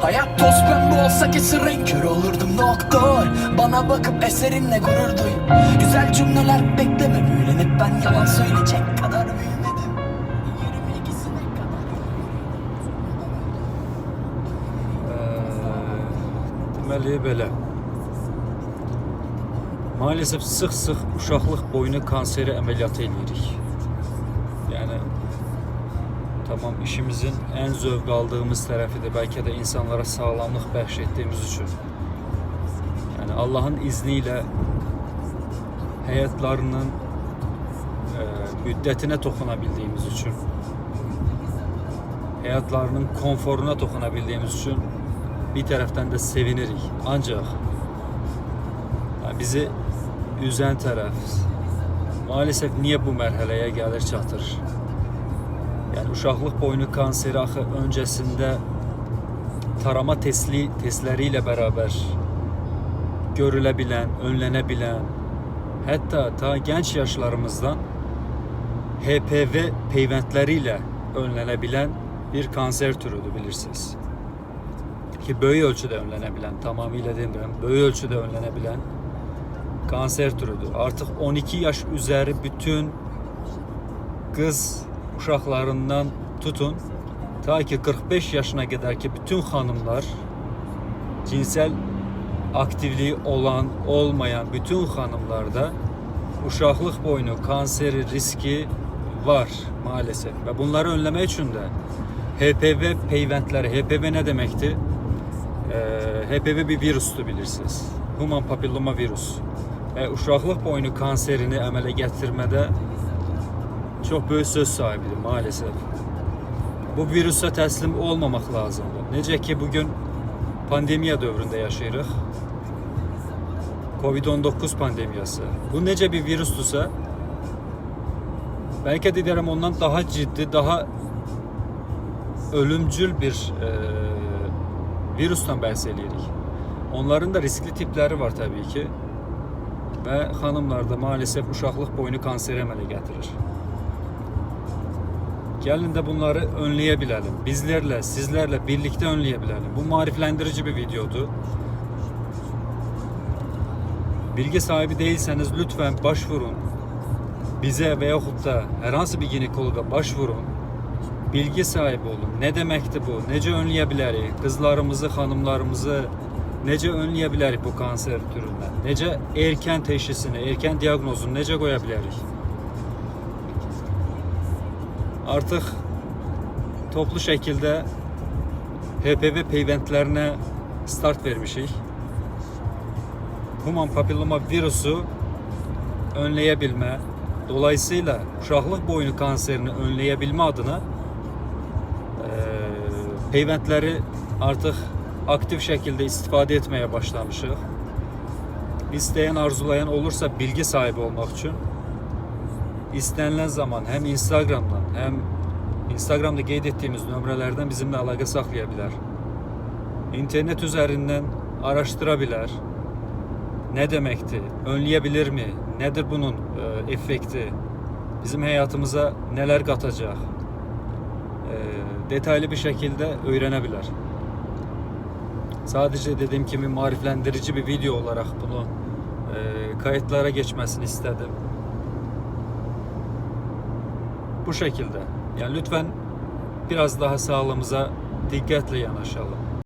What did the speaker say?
Hayat toz pembe olsa kesin renk kör olurdum doktor Bana bakıp eserinle gurur duy Güzel cümleler bekleme büyülenip ben yalan söyleyecek kadar büyümedim 22'sine kadar Deməli belə. Maalesef sıx-sıx uşaqlıq boynu kanseri əməliyyatı eləyirik. Tamam işimizin en zövq aldığımız tərəfi də bəlkə də insanlara sağlamlıq bəxş etdiyimiz üçün. Yəni Allahın izni ilə həyatlarının e, müddətinə toxuna bildiyimiz üçün konforuna toxuna bildiyimiz üçün bir tərəfdən də sevinirik. Ancaq yəni bizi üzən tərəf maalesef niyə bu mərhələyə gəlir çatır? Yəni uşaqlıq boynu kanseri axı öncəsində tarama testli testləri ilə bərabər görülə bilən, önlənə bilən, hətta ta gənc yaşlarımızdan HPV peyvəndləri ilə önlənə bilən bir kanser türüdür bilirsiniz. Ki böyük ölçüdə önlənə bilən, tamamilə demirəm, böyük ölçüdə önlənə bilən kanser türüdür. Artıq 12 yaş üzəri bütün qız uşaqlarından tutun ta ki 45 yaşına qədər ki bütün xanımlar cinsel aktivliği olan, olmayan bütün xanımlarda uşaqlıq boynu kanseri riski var maalesef. Və bunları önləmək üçün də HPV peyvəndləri, HPV nə deməkdir? Ee, HPV bir virustur bilirsiniz. Human papilloma virus. Və uşaqlıq boynu kanserini əmələ gətirmədə çox böyük söz sahibidir maalesef. Bu virusa təslim olmamaq lazımdır. Necə ki bugün pandemiya dövründə yaşayırıq. Covid-19 pandemiyası. Bu necə bir virusdursa, bəlkə də deyərəm ondan daha ciddi, daha ölümcül bir e, virusdan bəhs edirik. Onların da riskli tipləri var təbii ki. Və xanımlarda maalesef uşaqlıq boynu kanseri əmələ gətirir. Gəlin də bunları. Bizlərlə, sizlərlə birlikdə önləyə biləlim. Bu maarifləndirici bir videodur. Bilgi sahibi değilseniz lütfen başvurun. Bize veya da herhangi bir ginekologa başvurun. Bilgi sahibi olun. Ne demekti bu? Nece? Qızlarımızı, xanımlarımızı necə önləyə bilərik bu kanser türündən? Necə erkən teşhisini, erkən diaqnozunu necə qoya bilərik? Artıq toplu şəkildə HPV peyvəndlərinə start vermişik. Human papilloma virusu önləyə bilmə, dolayısıyla uşaqlıq boynu kanserini önləyə bilmə adına e, peyvəndləri artıq aktiv şəkildə istifadə etməyə başlamışıq. İstəyən, arzulayan olursa bilgi sahibi olmaq üçün istənilən zaman həm Instagramdan, həm Instagramda qeyd etdiyimiz nömrələrdən bizimlə əlaqə saxlaya bilər. İnternet üzərindən araşdıra bilər. Nə deməkdir? Önləyə bilirmi? Nədir bunun e, effekti? Bizim həyatımıza nələr qatacaq? E, detaylı bir şəkildə öyrənə bilər. Sadece dediğim kimi mariflendirici bir video olarak bunu e, kayıtlara geçmesini istedim. Bu şekilde. Yani lütfen biraz daha sağlığımıza dikkatle yanaşalım.